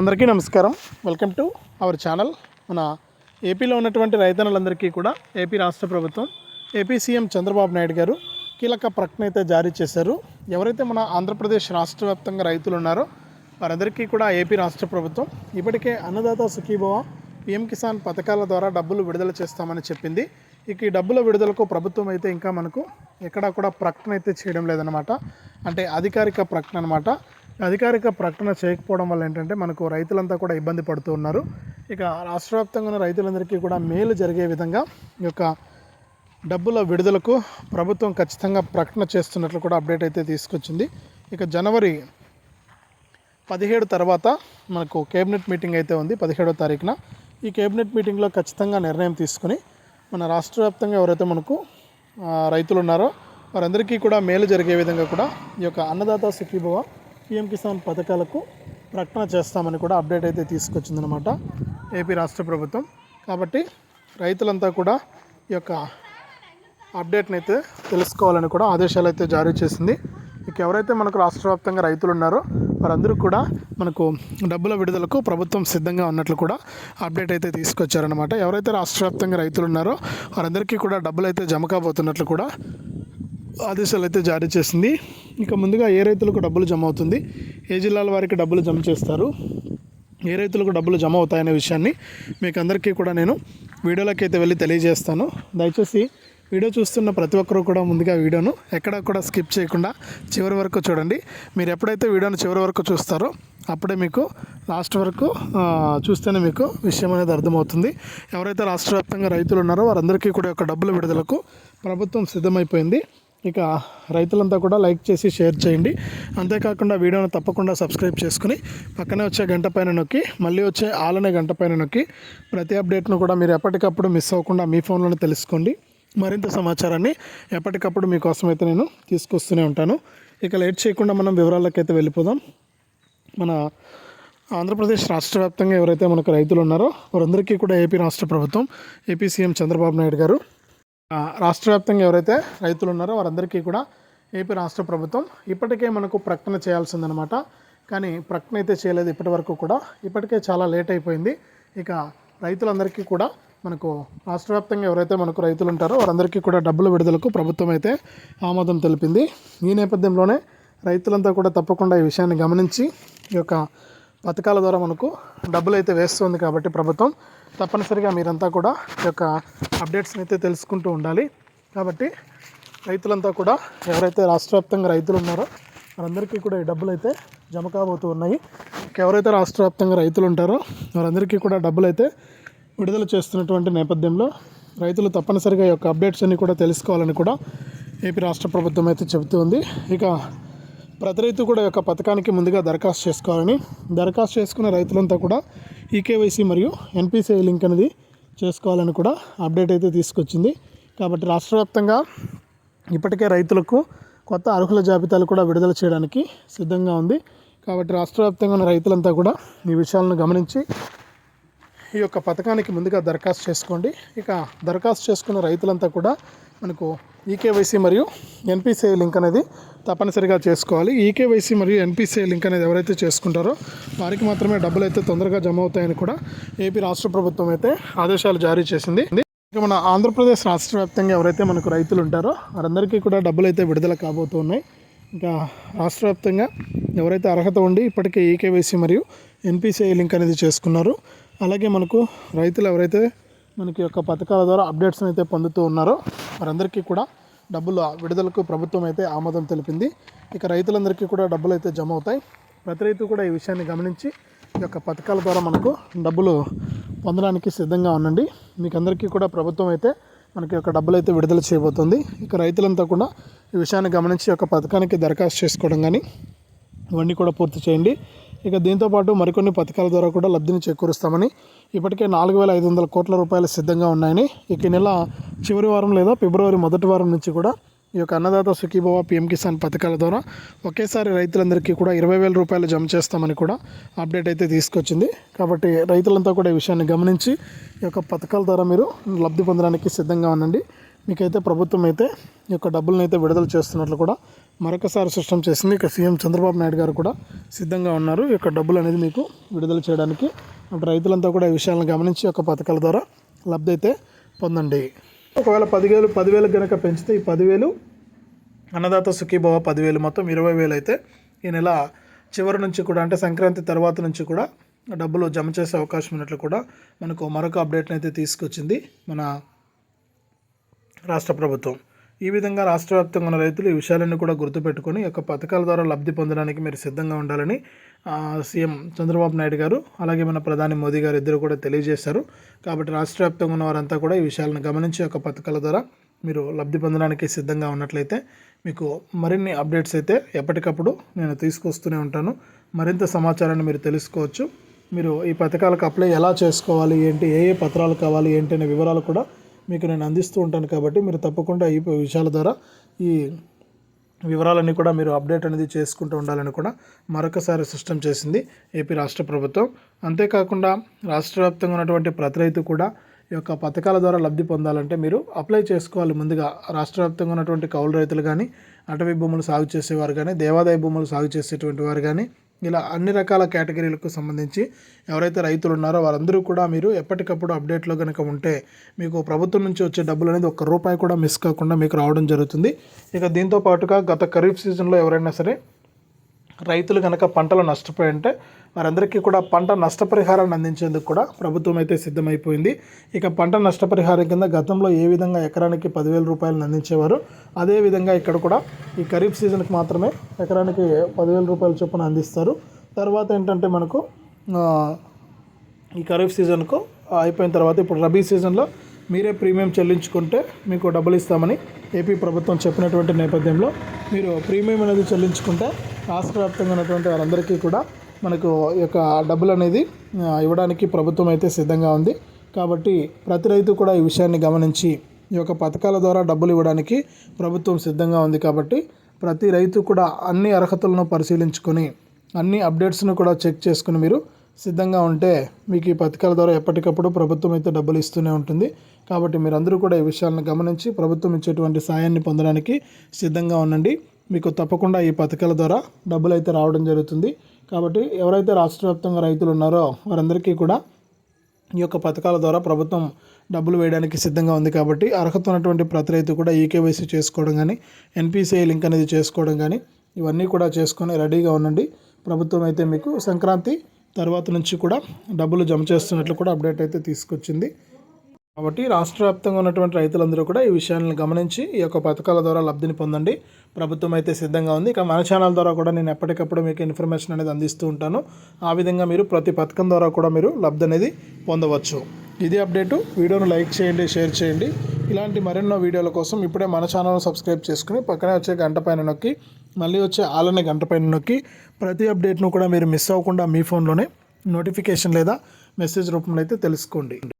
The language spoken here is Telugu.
అందరికీ నమస్కారం. వెల్కమ్ టు అవర్ ఛానల్ మన ఏపీలో ఉన్నటువంటి రైతన్నలందరికీ కూడా ఏపీ రాష్ట్ర ప్రభుత్వం ఏపీ సీఎం చంద్రబాబు నాయుడు గారు కీలక ప్రకటన అయితే జారీ చేశారు. ఎవరైతే మన ఆంధ్రప్రదేశ్ రాష్ట్ర వ్యాప్తంగా రైతులు ఉన్నారో వారందరికీ కూడా ఏపీ రాష్ట్ర ప్రభుత్వం ఇప్పటికే అన్నదాత సుఖీభవ పిఎం కిసాన్ పథకాల ద్వారా డబ్బులు విడుదల చేస్తామని చెప్పింది. ఇక ఈ డబ్బుల విడుదలకు ప్రభుత్వం అయితే ఇంకా మనకు ఎక్కడా కూడా ప్రకటన అయితే చేయడం లేదనమాట అంటే అధికారిక ప్రకటన అనమాట అధికారిక ప్రకటన చేయకపోవడం వల్ల ఏంటంటే మనకు రైతులంతా కూడా ఇబ్బంది పడుతూ ఉన్నారు. ఇక రాష్ట్ర వ్యాప్తంగా ఉన్న రైతులందరికీ కూడా మేలు జరిగే విధంగా ఈ యొక్క డబ్బుల విడుదలకు ప్రభుత్వం ఖచ్చితంగా ప్రకటన చేస్తున్నట్లు కూడా అప్డేట్ అయితే తీసుకొచ్చింది. ఇక జనవరి పదిహేడు తర్వాత మనకు కేబినెట్ మీటింగ్ అయితే ఉంది పదిహేడో తారీఖున. ఈ కేబినెట్ మీటింగ్లో ఖచ్చితంగా నిర్ణయం తీసుకుని మన రాష్ట్ర వ్యాప్తంగా ఎవరైతే మనకు రైతులు ఉన్నారో వారందరికీ కూడా మేలు జరిగే విధంగా కూడా ఈ యొక్క అన్నదాత సుఖీభవ పిఎం కిసాన్ పథకాలకు ప్రకటన చేస్తామని కూడా అప్డేట్ అయితే తీసుకొచ్చిందనమాట ఏపీ రాష్ట్ర ప్రభుత్వం. కాబట్టి రైతులంతా కూడా ఈ యొక్క అప్డేట్ని అయితే తెలుసుకోవాలని కూడా ఆదేశాలు అయితే జారీ చేసింది. ఇక ఎవరైతే మనకు రాష్ట్ర వ్యాప్తంగా రైతులు ఉన్నారో వారందరూ కూడా మనకు డబ్బుల విడుదలకు ప్రభుత్వం సిద్ధంగా ఉన్నట్లు కూడా అప్డేట్ అయితే తీసుకొచ్చారనమాట ఎవరైతే రాష్ట్ర వ్యాప్తంగా రైతులు ఉన్నారో వారందరికీ కూడా డబ్బులు అయితే జమ కాబోతున్నట్లు కూడా ఆదేశాలు అయితే జారీ చేసింది. ఇక ముందుగా ఏ రైతులకు డబ్బులు జమ అవుతుంది? ఏ జిల్లాల వారికి డబ్బులు జమ చేస్తారు? ఏ రైతులకు డబ్బులు జమ అవుతాయనే విషయాన్ని మీకు అందరికీ కూడా నేను వీడియోలోకి అయితే వెళ్ళి తెలియజేస్తాను. దయచేసి వీడియో చూస్తున్న ప్రతి ఒక్కరూ కూడా ముందుగా వీడియోను ఎక్కడా కూడా స్కిప్ చేయకుండా చివరి వరకు చూడండి. మీరు ఎప్పుడైతే వీడియోను చివరి వరకు చూస్తారో అప్పుడే మీకు లాస్ట్ వరకు చూస్తేనే మీకు విషయం అనేది అర్థమవుతుంది. ఎవరైతే రాష్ట్ర వ్యాప్తంగా రైతులు ఉన్నారో వారందరికీ కూడా యొక్క డబ్బుల విడుదలకు ప్రభుత్వం సిద్ధమైపోయింది. ఇక రైతులంతా కూడా లైక్ చేసి షేర్ చేయండి. అంతేకాకుండా వీడియోను తప్పకుండా సబ్స్క్రైబ్ చేసుకుని పక్కనే వచ్చే గంట పైన నొక్కి మళ్ళీ వచ్చే ఆలనే గంట పైన నొక్కి ప్రతి అప్డేట్ను కూడా మీరు ఎప్పటికప్పుడు మిస్ అవ్వకుండా మీ ఫోన్లోనే తెలుసుకోండి. మరింత సమాచారాన్ని ఎప్పటికప్పుడు మీకోసం అయితే నేను తీసుకొస్తూనే ఉంటాను. ఇక లేట్ చేయకుండా మనం వివరాలకైతే అయితే వెళ్ళిపోదాం. మన ఆంధ్రప్రదేశ్ రాష్ట్ర వ్యాప్తంగా ఎవరైతే మనకు రైతులు ఉన్నారో వారందరికీ కూడా ఏపీ రాష్ట్ర ప్రభుత్వం ఏపీ సీఎం చంద్రబాబు నాయుడు గారు రాష్ట్ర వ్యాప్తంగా ఎవరైతే రైతులు ఉన్నారో వారందరికీ కూడా ఏపీ రాష్ట్ర ప్రభుత్వం ఇప్పటికే మనకు ప్రకటన చేయాల్సిందనమాట కానీ ప్రకటన అయితే చేయలేదు ఇప్పటి వరకు కూడా. ఇప్పటికే చాలా లేట్ అయిపోయింది. ఇక రైతులందరికీ కూడా మనకు రాష్ట్ర వ్యాప్తంగా ఎవరైతే మనకు రైతులు ఉంటారో వారందరికీ కూడా డబ్బుల విడుదలకు ప్రభుత్వం అయితే ఆమోదం తెలిపింది. ఈ నేపథ్యంలోనే రైతులంతా కూడా తప్పకుండా ఈ విషయాన్ని గమనించి ఈ యొక్క పథకాల ద్వారా మనకు డబ్బులు అయితే వేస్తుంది కాబట్టి ప్రభుత్వం తప్పనిసరిగా మీరంతా కూడా ఈ యొక్క అప్డేట్స్ని అయితే తెలుసుకుంటూ ఉండాలి. కాబట్టి రైతులంతా కూడా ఎవరైతే రాష్ట్ర వ్యాప్తంగా రైతులు ఉన్నారో వారందరికీ కూడా ఈ డబ్బులు అయితే జమ కాబోతూ ఉన్నాయి. ఎవరైతే రాష్ట్ర వ్యాప్తంగా రైతులు ఉంటారో వారందరికీ కూడా డబ్బులు అయితే విడుదల చేస్తున్నటువంటి నేపథ్యంలో రైతులు తప్పనిసరిగా ఈ యొక్క అప్డేట్స్ అన్ని కూడా తెలుసుకోవాలని కూడా ఏపీ రాష్ట్ర ప్రభుత్వం అయితే చెబుతూ ఉంది. ఇక ప్రతి రైతు కూడా ఈ యొక్క పథకానికి ముందుగా దరఖాస్తు చేసుకోవాలని దరఖాస్తు చేసుకున్న రైతులంతా కూడా ఈకేవైసీ మరియు ఎన్పిసిఐ లింక్ అనేది చేసుకోవాలని కూడా అప్డేట్ అయితే తీసుకొచ్చింది. కాబట్టి రాష్ట్ర వ్యాప్తంగా ఇప్పటికే రైతులకు కొత్త అర్హుల జాబితాలు కూడా విడుదల చేయడానికి సిద్ధంగా ఉంది. కాబట్టి రాష్ట్ర వ్యాప్తంగా ఉన్న రైతులంతా కూడా ఈ విషయాలను గమనించి ఈ యొక్క పథకానికి ముందుగా దరఖాస్తు చేసుకోండి. ఇక దరఖాస్తు చేసుకున్న రైతులంతా కూడా మనకు ఈకేవైసీ మరియు ఎన్పిసిఐ లింక్ అనేది తప్పనిసరిగా చేసుకోవాలి. ఈకేవైసీ మరియు ఎన్పిసిఐ లింక్ అనేది ఎవరైతే చేసుకుంటారో వారికి మాత్రమే డబ్బులు అయితే తొందరగా జమ అవుతాయని కూడా ఏపీ రాష్ట్ర ప్రభుత్వం అయితే ఆదేశాలు జారీ చేసింది. ఇక మన ఆంధ్రప్రదేశ్ రాష్ట్ర వ్యాప్తంగా ఎవరైతే మనకు రైతులు ఉంటారో వారందరికీ కూడా డబ్బులు అయితే విడుదల కాబోతున్నాయి. ఇంకా రాష్ట్ర వ్యాప్తంగా ఎవరైతే అర్హత ఉండి ఇప్పటికే ఈకేవైసీ మరియు ఎన్పిసిఐ లింక్ అనేది చేసుకున్నారు. అలాగే మనకు రైతులు ఎవరైతే మనకి యొక్క పథకాల ద్వారా అప్డేట్స్ని అయితే పొందుతూ ఉన్నారో వారందరికీ కూడా డబ్బులు విడుదలకు ప్రభుత్వం అయితే ఆమోదం తెలిపింది. ఇక రైతులందరికీ కూడా డబ్బులు అయితే జమ అవుతాయి ప్రతి రైతు కూడా ఈ విషయాన్ని గమనించి ఈ యొక్క పథకాల ద్వారా మనకు డబ్బులు పొందడానికి సిద్ధంగా ఉండండి. మీకు అందరికీ కూడా ప్రభుత్వం అయితే మనకి యొక్క డబ్బులు అయితే విడుదల చేయబోతుంది. ఇక రైతులంతా కూడా ఈ విషయాన్ని గమనించి ఒక పథకానికి దరఖాస్తు చేసుకోవడం కానీ ఇవన్నీ కూడా పూర్తి చేయండి. ఇక దీంతోపాటు మరికొన్ని పథకాల ద్వారా కూడా లబ్ధిని చేకూరుస్తామని ఇప్పటికే నాలుగు వేల ఐదు వందల కోట్ల రూపాయలు సిద్ధంగా ఉన్నాయని ఇక నెల చివరి వారం లేదా ఫిబ్రవరి మొదటి వారం నుంచి కూడా ఈ యొక్క అన్నదాత సుఖీభవ పిఎం కిసాన్ పథకాల ద్వారా ఒకేసారి రైతులందరికీ కూడా ఇరవై వేల రూపాయలు జమ చేస్తామని కూడా అప్డేట్ అయితే తీసుకొచ్చింది. కాబట్టి రైతులంతా కూడా ఈ విషయాన్ని గమనించి ఈ యొక్క పథకాల ద్వారా మీరు లబ్ధి పొందడానికి సిద్ధంగా ఉండండి. మీకైతే ప్రభుత్వం అయితే ఈ యొక్క డబ్బులను అయితే విడుదల చేస్తున్నట్లు కూడా మరొకసారి సృష్టం చేసింది ఇక సీఎం చంద్రబాబు నాయుడు గారు కూడా సిద్ధంగా ఉన్నారు. ఇక యొక్క డబ్బులు అనేది మీకు విడుదల చేయడానికి రైతులంతా కూడా ఈ విషయాలను గమనించి ఒక యొక్క పథకాల ద్వారా లబ్ధి అయితే పొందండి. ఒకవేళ పదివేలు పదివేలు కనుక పెంచితే ఈ పదివేలు అన్నదాత సుఖీభవ పదివేలు మొత్తం ఇరవై వేలు అయితే ఈ నెల చివరి నుంచి కూడా అంటే సంక్రాంతి తర్వాత నుంచి కూడా డబ్బులు జమ చేసే అవకాశం ఉన్నట్లు కూడా మనకు మరొక అప్డేట్ని అయితే తీసుకొచ్చింది మన రాష్ట్ర ప్రభుత్వం. ఈ విధంగా రాష్ట్ర వ్యాప్తంగా ఉన్న రైతులు ఈ విషయాలన్నీ కూడా గుర్తుపెట్టుకొని ఈ యొక్క పథకాల ద్వారా లబ్ధి పొందడానికి మీరు సిద్ధంగా ఉండాలని సీఎం చంద్రబాబు నాయుడు గారు అలాగే మన ప్రధాని మోదీ గారు ఇద్దరు కూడా తెలియజేశారు. కాబట్టి రాష్ట్ర వ్యాప్తంగా ఉన్న వారంతా కూడా ఈ విషయాలను గమనించి ఒక యొక్క పథకాల ద్వారా మీరు లబ్ధి పొందడానికి సిద్ధంగా ఉన్నట్లయితే మీకు మరిన్ని అప్డేట్స్ అయితే ఎప్పటికప్పుడు నేను తీసుకొస్తూనే ఉంటాను. మరింత సమాచారాన్ని మీరు తెలుసుకోవచ్చు. మీరు ఈ పథకాలకు అప్లై ఎలా చేసుకోవాలి ఏంటి ఏ ఏ పత్రాలు కావాలి ఏంటి అనే వివరాలు కూడా మీకు నేను అందిస్తూ ఉంటాను కాబట్టి మీరు తప్పకుండా ఈ విషయాల ద్వారా ఈ వివరాలన్నీ కూడా మీరు అప్డేట్ అనేది చేసుకుంటూ ఉండాలని కూడా మరొకసారి సిస్టమ్ చేసింది ఏపీ రాష్ట్ర ప్రభుత్వం. అంతేకాకుండా రాష్ట్ర వ్యాప్తంగా ఉన్నటువంటి ప్రతి రైతు కూడా ఈ యొక్క పథకాల ద్వారా లబ్ధి పొందాలంటే మీరు అప్లై చేసుకోవాలి. ముందుగా రాష్ట్ర వ్యాప్తంగా ఉన్నటువంటి కౌలు రైతులు కానీ అటవీ భూములు సాగు చేసేవారు కానీ దేవాదాయ భూములు సాగు చేసేటువంటి వారు కానీ ఇలా అన్ని రకాల కేటగిరీలకు సంబంధించి ఎవరైతే రైతులు ఉన్నారో వారందరూ కూడా మీరు ఎప్పటికప్పుడు అప్డేట్లో కనుక ఉంటే మీకు ప్రభుత్వం నుంచి వచ్చే డబ్బులు అనేది ఒక్క రూపాయి కూడా మిస్ కాకుండా మీకు రావడం జరుగుతుంది. ఇక దీంతో పాటుగా గత ఖరీఫ్ సీజన్లో ఎవరైనా సరే రైతులు కనుక పంటలు నష్టపోయి ఉంటే వారందరికీ కూడా పంట నష్టపరిహారాన్ని అందించేందుకు కూడా ప్రభుత్వం అయితే సిద్ధమైపోయింది. ఇక పంట నష్టపరిహారం కింద గతంలో ఏ విధంగా ఎకరానికి పదివేల రూపాయలను అందించేవారు అదే విధంగా ఇక్కడ కూడా ఈ ఖరీఫ్ సీజన్కి మాత్రమే ఎకరానికి పదివేల రూపాయల చొప్పున అందిస్తారు. తర్వాత ఏంటంటే మనకు ఈ ఖరీఫ్ సీజన్కు అయిపోయిన తర్వాత ఇప్పుడు రబీ సీజన్లో మీరే ప్రీమియం చెల్లించుకుంటే మీకు డబ్బులు ఇస్తామని ఏపీ ప్రభుత్వం చెప్పినటువంటి నేపథ్యంలో మీరు ప్రీమియం అనేది చెల్లించుకుంటే రాష్ట్ర వ్యాప్తంగా ఉన్నటువంటి వారందరికీ కూడా మనకు ఈ యొక్క డబ్బులు అనేది ఇవ్వడానికి ప్రభుత్వం అయితే సిద్ధంగా ఉంది. కాబట్టి ప్రతి రైతు కూడా ఈ విషయాన్ని గమనించి ఈ యొక్క పథకాల ద్వారా డబ్బులు ఇవ్వడానికి ప్రభుత్వం సిద్ధంగా ఉంది కాబట్టి ప్రతి రైతు కూడా అన్ని అర్హతలను పరిశీలించుకొని అన్ని అప్డేట్స్ను కూడా చెక్ చేసుకుని మీరు సిద్ధంగా ఉంటే మీకు ఈ పథకాల ద్వారా ఎప్పటికప్పుడు ప్రభుత్వం అయితే డబ్బులు ఇస్తూనే ఉంటుంది. కాబట్టి మీరందరూ కూడా ఈ విషయాలను గమనించి ప్రభుత్వం ఇచ్చేటువంటి సాయాన్ని పొందడానికి సిద్ధంగా ఉండండి. మీకు తప్పకుండా ఈ పథకాల ద్వారా డబ్బులు అయితే రావడం జరుగుతుంది. కాబట్టి ఎవరైతే రాష్ట్ర వ్యాప్తంగా రైతులు ఉన్నారో వారందరికీ కూడా ఈ యొక్క పథకాల ద్వారా ప్రభుత్వం డబ్బులు వేయడానికి సిద్ధంగా ఉంది కాబట్టి అర్హత ఉన్నటువంటి ప్రతి రైతు కూడా ఈకేవైసీ చేసుకోవడం కానీ ఎన్పిసిఐ లింక్ అనేది చేసుకోవడం కానీ ఇవన్నీ కూడా చేసుకొని రెడీగా ఉండండి. ప్రభుత్వం అయితే మీకు సంక్రాంతి తర్వాత నుంచి కూడా డబ్బులు జమ చేస్తున్నట్లు కూడా అప్డేట్ అయితే తీసుకొచ్చింది. కాబట్టి రాష్ట్ర వ్యాప్తంగా ఉన్నటువంటి రైతులందరూ కూడా ఈ విషయాలను గమనించి ఈ యొక్క పథకాల ద్వారా లబ్ధిని పొందండి. ప్రభుత్వం అయితే సిద్ధంగా ఉంది. ఇక మన ఛానల్ ద్వారా కూడా నేను ఎప్పటికప్పుడు మీకు ఇన్ఫర్మేషన్ అనేది అందిస్తూ ఉంటాను. ఆ విధంగా మీరు ప్రతి పథకం ద్వారా కూడా మీరు లబ్ధి అనేది పొందవచ్చు. ఇది అప్డేటు. వీడియోను లైక్ చేయండి షేర్ చేయండి. ఇలాంటి మరెన్నో వీడియోల కోసం ఇప్పుడే మన ఛానల్ సబ్స్క్రైబ్ చేసుకుని పక్కనే వచ్చే గంట పైన నొక్కి మళ్ళీ వచ్చే ఆలనే గంట పైన నొక్కి ప్రతి అప్డేట్ను కూడా మీరు మిస్ అవ్వకుండా మీ ఫోన్లోనే నోటిఫికేషన్ లేదా మెసేజ్ రూపంలో అయితే తెలుసుకోండి.